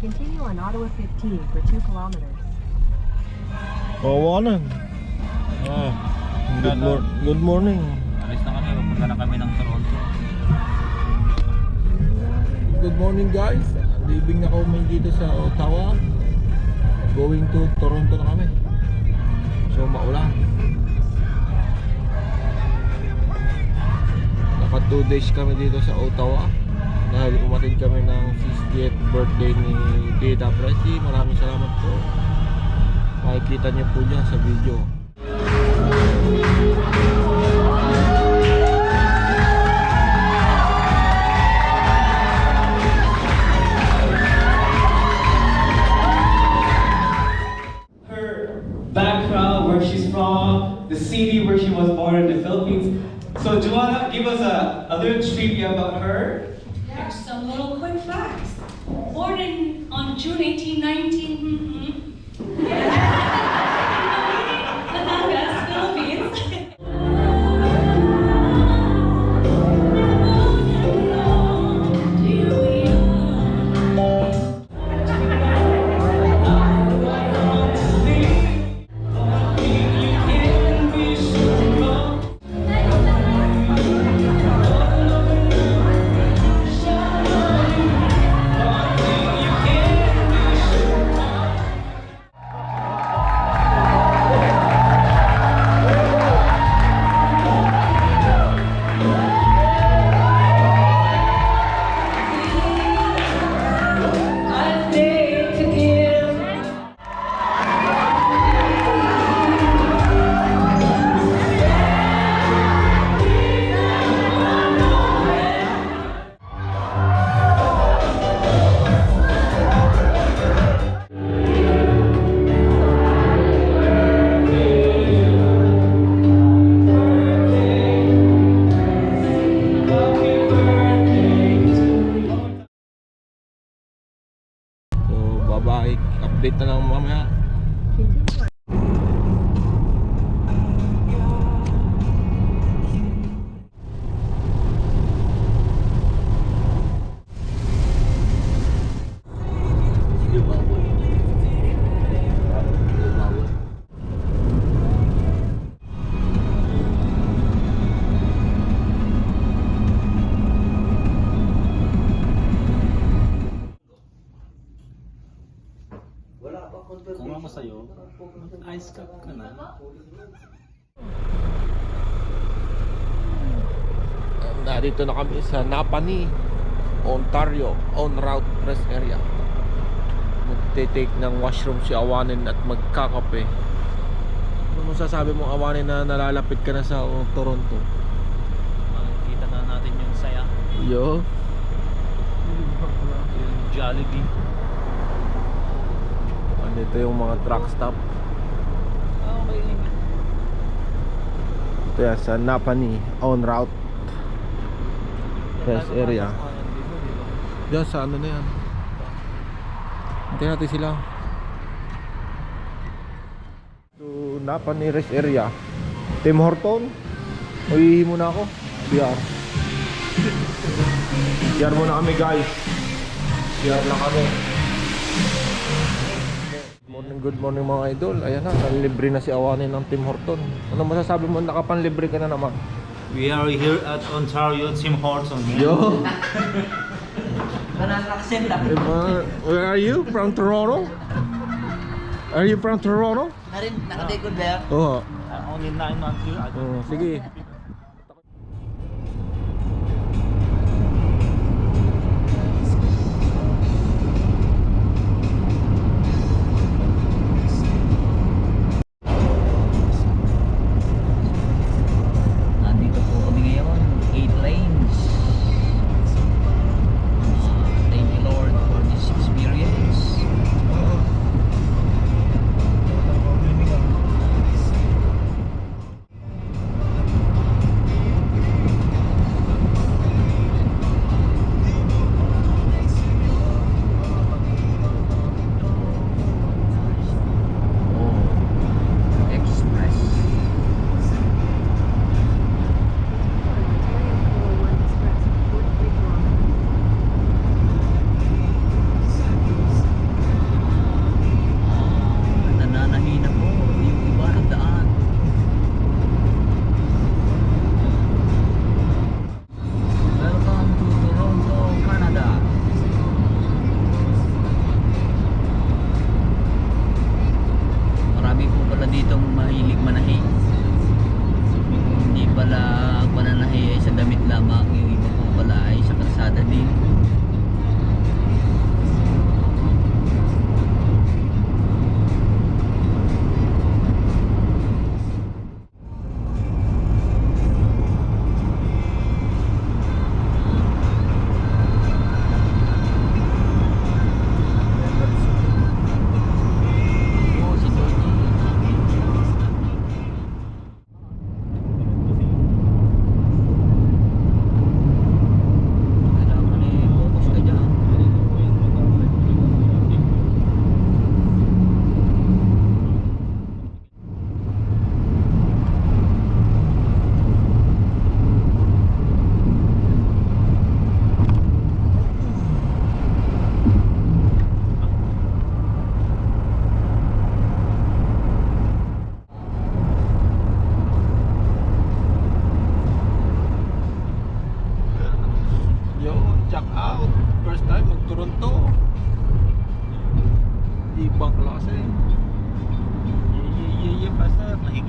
Continue on Ottawa 15 for 2 kilometers. Kawanan. Ah, good, mor- good morning. Alis na kami, pupunta na kami ng Toronto. Good morning guys. Leaving na kami dito sa Ottawa. Going to Toronto na kami. So maulan. Naka 2 days kami dito sa Ottawa. Dahil umatid kami ng 60th birthday ni Tita Presi. Maraming salamat po. Makikita niyo po dyan sa video. her background, where she's from, the city where she was born in the Philippines. So wanna give us a, a little trivia about her? Some little Kung ako sa'yo, ice cup ka na. Narito na kami sa Napani, Ontario, on route rest area. Magte-take ng washroom si Awanin at magkakape. Ano masasabi mo Awanin na nalalapit ka na sa oh, Toronto? Makikita na natin yung saya. Yo. Yung Jollibee. Andito yung mga truck stop. Ah. Ito yan sa Napani, on route rest area. Diyan sa ano na yan. Hintayin natin sila. So, Napani rest area. Tim Horton. Uwihi muna ako. BR. BR muna kami guys. BR lang kami. Good morning, mga idol. Ayan na, nalibre na si Awanin ng Tim Horton. Ano masasabi mo? Nakapanlibre ka na naman. We are here at Ontario Tim Hortons. Yo! Mananaksin lang. Diba? Where are you? From Toronto? Are you from Toronto? Narin, nakatikod ba? Oo. I'm only 9 months here. I Oh, sige.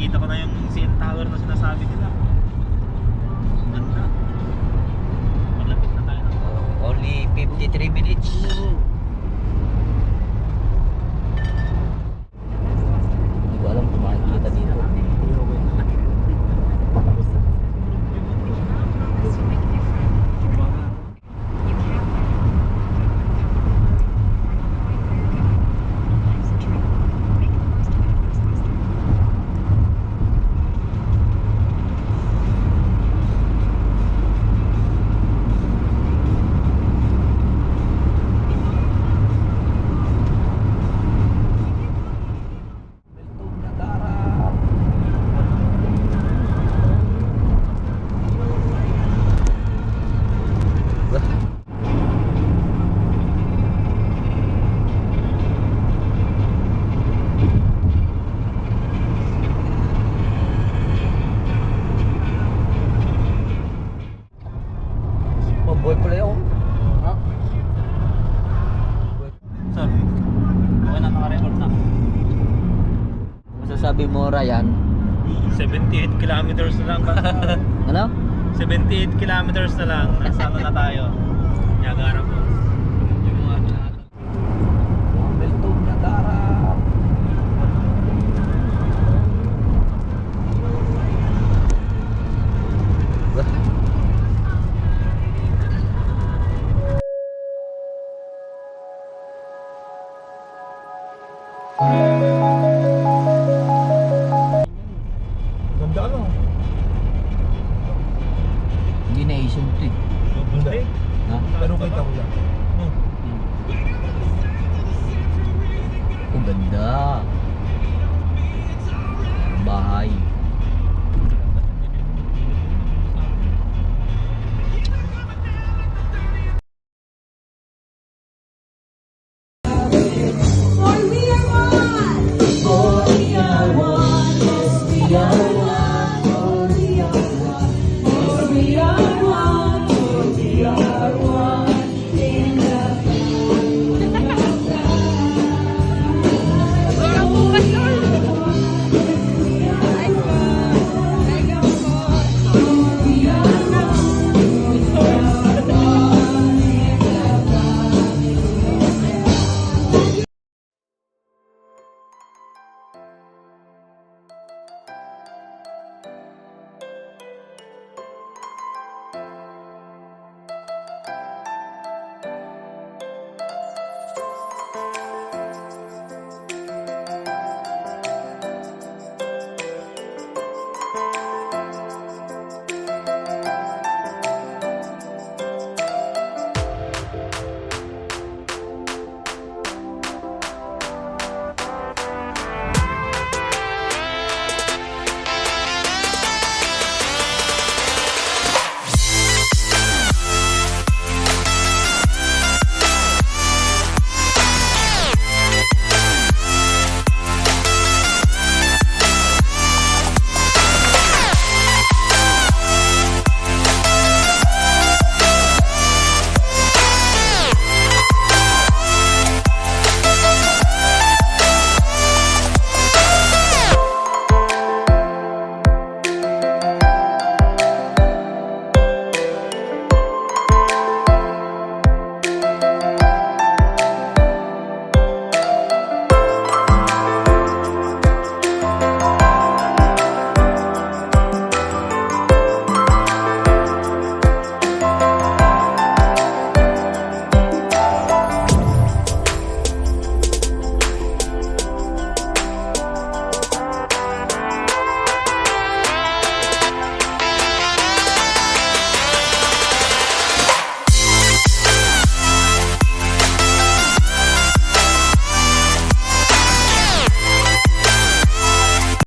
Nakikita ko na yung CN Tower na sinasabi nila. Ganda. Malapit na tayo. Only 53 minutes. Hindi ko alam kung makikita dito. Mabuhay pala yun. Sir, okay na naka-record na. Mo, Ryan? 78 kilometers na lang. Ano? 78 kilometers na lang. Nasa ano na tayo? Niagara Falls.